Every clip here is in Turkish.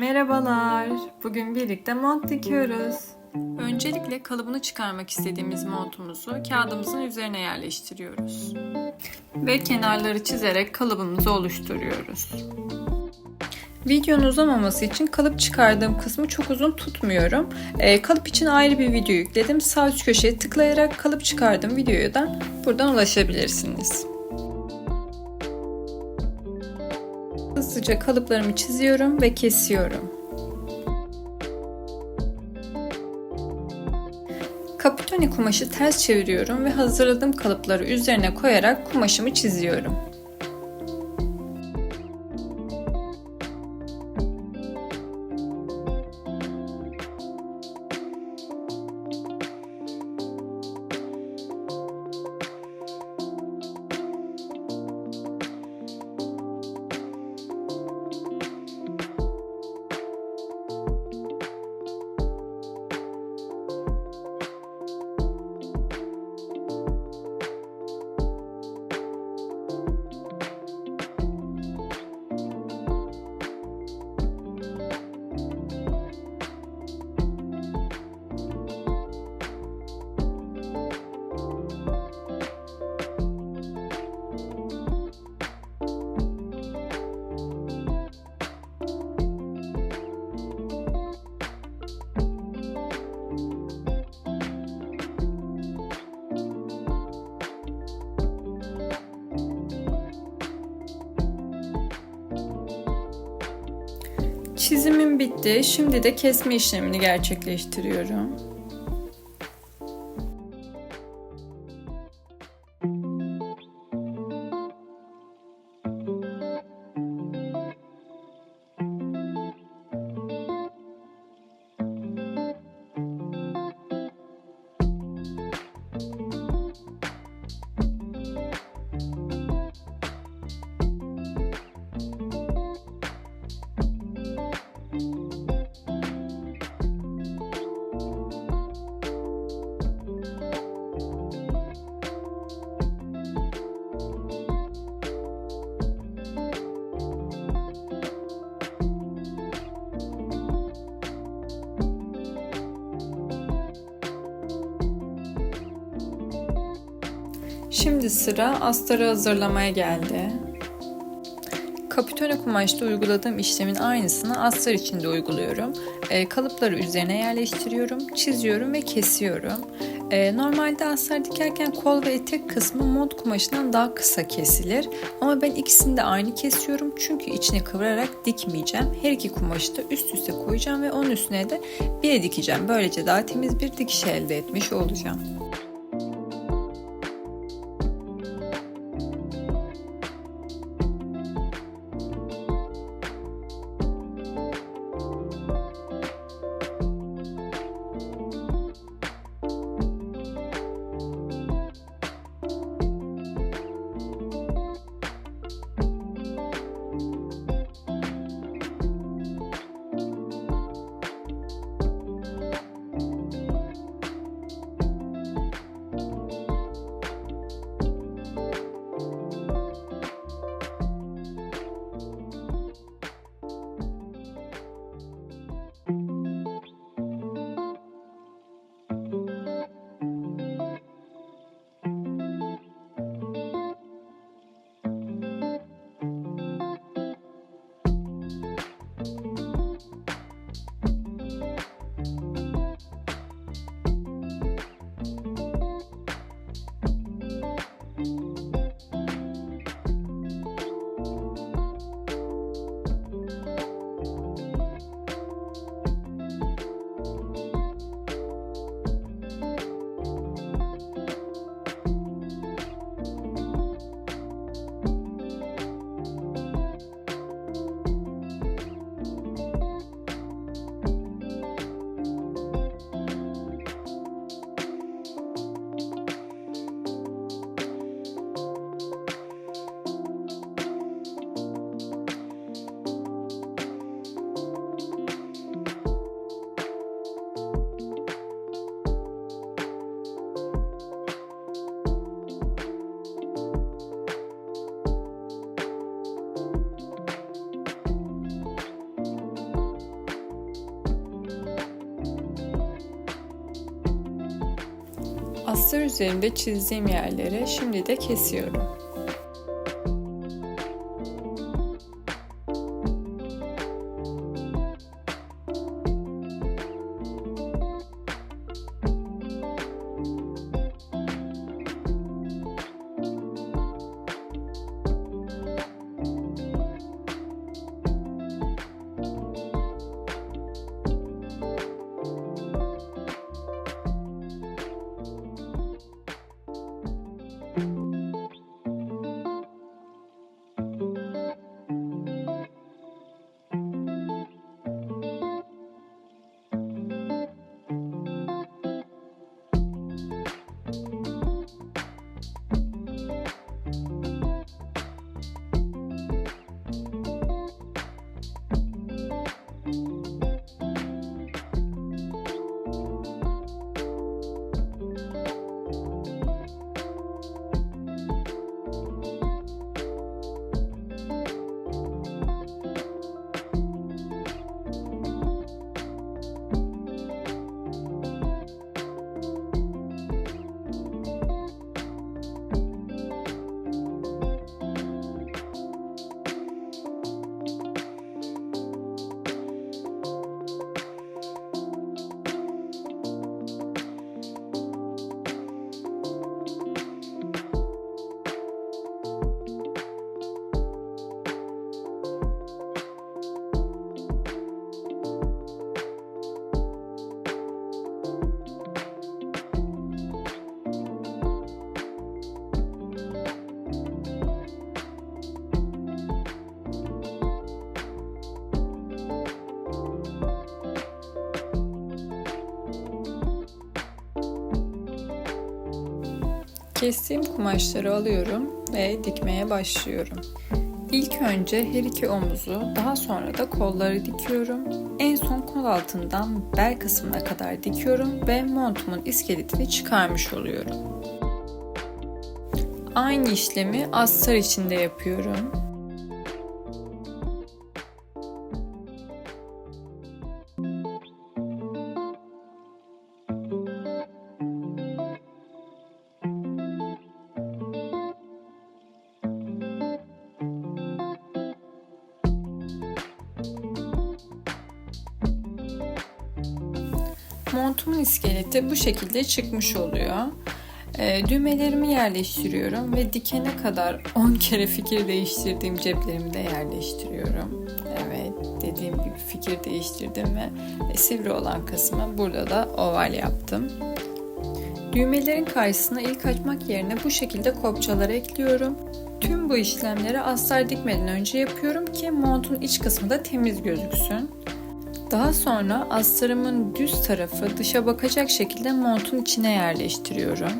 Merhabalar. Bugün birlikte mont dikiyoruz. Öncelikle kalıbını çıkarmak istediğimiz montumuzu kağıdımızın üzerine yerleştiriyoruz. Ve kenarları çizerek kalıbımızı oluşturuyoruz. Videonun uzamaması için kalıp çıkardığım kısmı çok uzun tutmuyorum. Ee, kalıp için ayrı bir video yükledim. Sağ üst köşeye tıklayarak kalıp çıkardığım videoya da buradan ulaşabilirsiniz. Hızlıca kalıplarımı çiziyorum ve kesiyorum. Kapitoni kumaşı ters çeviriyorum ve hazırladığım kalıpları üzerine koyarak kumaşımı çiziyorum. Çizimim bitti. Şimdi de kesme işlemini gerçekleştiriyorum. Şimdi sıra astarı hazırlamaya geldi. Kapitone kumaşta uyguladığım işlemin aynısını astar için de uyguluyorum. E, kalıpları üzerine yerleştiriyorum, çiziyorum ve kesiyorum. E, normalde astar dikerken kol ve etek kısmı mont kumaşından daha kısa kesilir. Ama ben ikisini de aynı kesiyorum çünkü içini kıvırarak dikmeyeceğim. Her iki kumaşı da üst üste koyacağım ve onun üstüne de bir dikeceğim. Böylece daha temiz bir dikiş elde etmiş olacağım. Astar üzerinde çizdiğim yerleri şimdi de kesiyorum. Kestiğim kumaşları alıyorum ve dikmeye başlıyorum. İlk önce her iki omuzu, daha sonra da kolları dikiyorum. En son kol altından bel kısmına kadar dikiyorum ve montumun iskeletini çıkarmış oluyorum. Aynı işlemi astar içinde yapıyorum. Montumun iskeleti bu şekilde çıkmış oluyor. E, düğmelerimi yerleştiriyorum ve dikene kadar 10 kere fikir değiştirdiğim ceplerimi de yerleştiriyorum. Evet dediğim gibi fikir değiştirdim ve sivri olan kısmı burada da oval yaptım. Düğmelerin karşısına ilk açmak yerine bu şekilde kopçalar ekliyorum. Tüm bu işlemleri astar dikmeden önce yapıyorum ki montun iç kısmı da temiz gözüksün. Daha sonra astarımın düz tarafı dışa bakacak şekilde montun içine yerleştiriyorum.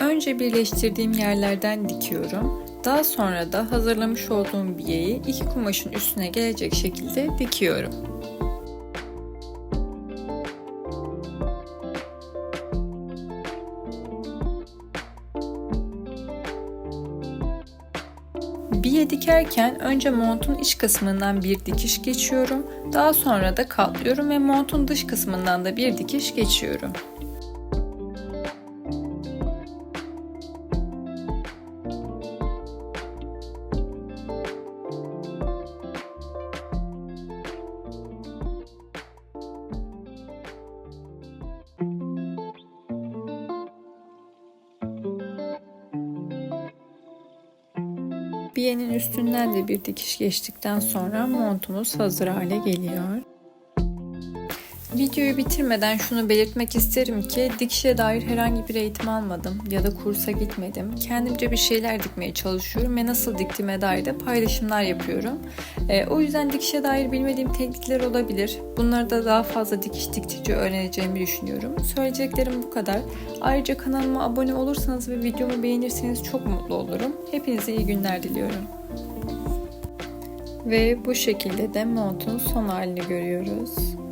Önce birleştirdiğim yerlerden dikiyorum. Daha sonra da hazırlamış olduğum biyeyi iki kumaşın üstüne gelecek şekilde dikiyorum. Biye dikerken önce montun iç kısmından bir dikiş geçiyorum. Daha sonra da katlıyorum ve montun dış kısmından da bir dikiş geçiyorum. Biyenin üstünden de bir dikiş geçtikten sonra montumuz hazır hale geliyor. Videoyu bitirmeden şunu belirtmek isterim ki dikişe dair herhangi bir eğitim almadım ya da kursa gitmedim. Kendimce bir şeyler dikmeye çalışıyorum ve nasıl diktiğime dair de paylaşımlar yapıyorum. E, o yüzden dikişe dair bilmediğim teknikler olabilir. Bunları da daha fazla dikiş diktikçe öğreneceğimi düşünüyorum. Söyleyeceklerim bu kadar. Ayrıca kanalıma abone olursanız ve videomu beğenirseniz çok mutlu olurum. Hepinize iyi günler diliyorum. Ve bu şekilde de montun son halini görüyoruz.